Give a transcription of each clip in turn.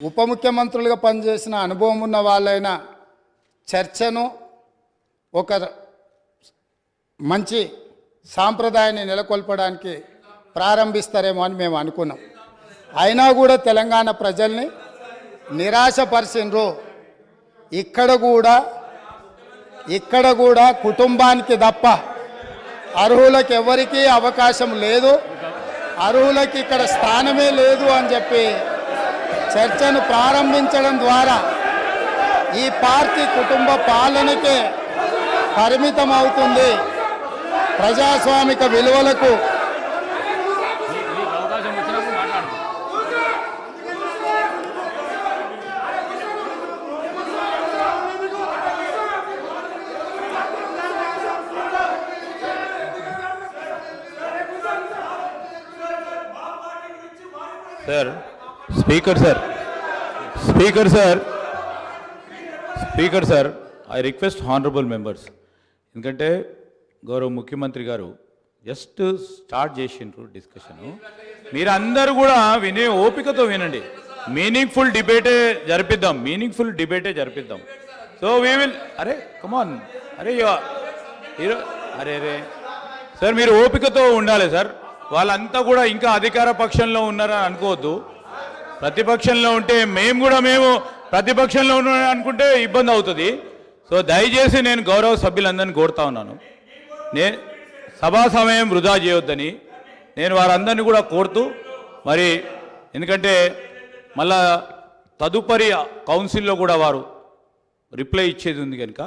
ఉప ముఖ్యమంత్రులుగా పనిచేసిన అనుభవం ఉన్న వాళ్ళైన చర్చను ఒక మంచి సాంప్రదాయాన్ని నెలకొల్పడానికి ప్రారంభిస్తారేమో అని మేము అనుకున్నాం. అయినా కూడా తెలంగాణ ప్రజల్ని నిరాశపరిచినరు ఇక్కడ కూడా ఇక్కడ కూడా కుటుంబానికి తప్ప అర్హులకు ఎవరికీ అవకాశం లేదు. అర్హులకి ఇక్కడ స్థానమే లేదు అని చెప్పి చర్చను ప్రారంభించడం ద్వారా ఈ పార్టీ కుటుంబ పాలనకే పరిమితం అవుతుంది. ప్రజాస్వామిక విలువలకు sir speaker sir speaker sir speaker sir I request honourable members ఎందుకంటే గౌరవ ముఖ్యమంత్రి గారు జస్ట్ స్టార్ట్ చేసిండ్రు డిస్కషను మీరందరూ కూడా వినే ఓపికతో వినండి. మీనింగ్ఫుల్ డిబేటే జరిపిద్దాం. మీనింగ్ఫుల్ డిబేటే జరిపిద్దాం. సో వీ విల్ అరే కమాన్ అరే యు- అరే అరే. సార్ మీరు ఓపికతో ఉండాలి సార్ వాళ్ళంతా కూడా ఇంకా అధికార పక్షంలో ఉన్నారని అనుకోవద్దు. ప్రతిపక్షంలో ఉంటే మేము కూడా మేము ప్రతిపక్షంలో అనుకుంటే ఇబ్బంది అవుతుంది. సో దయచేసి నేను గౌరవ సభ్యులందరినీ కోరుతా ఉన్నాను. నేను సభా సమయం వృధా చేయొద్దని నేను వారందరినీ కూడా కోరుతూ మరి ఎందుకంటే మళ్ళా తదుపరి కౌన్సిల్లో కూడా వారు రిప్లై ఇచ్చేది ఉంది కనుక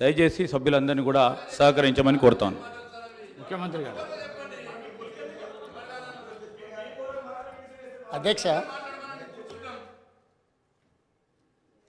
దయచేసి సభ్యులందరినీ కూడా సహకరించమని కోరుతాను ముఖ్యమంత్రి గారు. అధ్యక్ష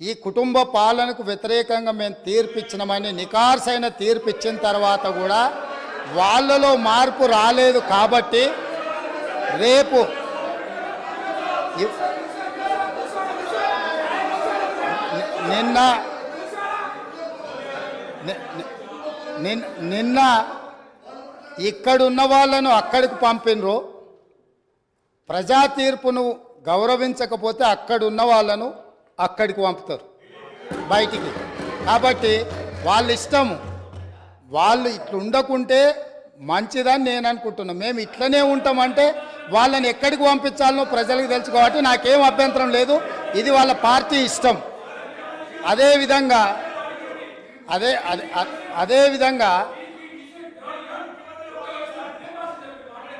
ఈ కుటుంబ పాలనకు వ్యతిరేకంగా మేము తీర్పిచ్చినామని నికార్సైన తీర్పిచ్చిన తర్వాత కూడా వాళ్ళలో మార్పు రాలేదు కాబట్టి రేపు నిన్న నిన్- నిన్న ఇక్కడున్న వాళ్ళను అక్కడికి పంపినరు. ప్రజా తీర్పును గౌరవించకపోతే అక్కడున్న వాళ్ళను అక్కడికి పంపుతారు. బయటికి. కాబట్టి వాళ్ళ ఇష్టము. వాళ్ళు ఇట్లా ఉండకుంటే మంచిదని నేను అనుకుంటున్నాను మేము ఇట్లనే ఉంటామంటే వాళ్ళని ఎక్కడికి పంపించాలనో ప్రజలకు తెలుసు కాబట్టి నాకేం అభ్యంతరం లేదు. ఇది వాళ్ళ పార్టీ ఇష్టం. అదేవిధంగా అదే అదే అదే విధంగా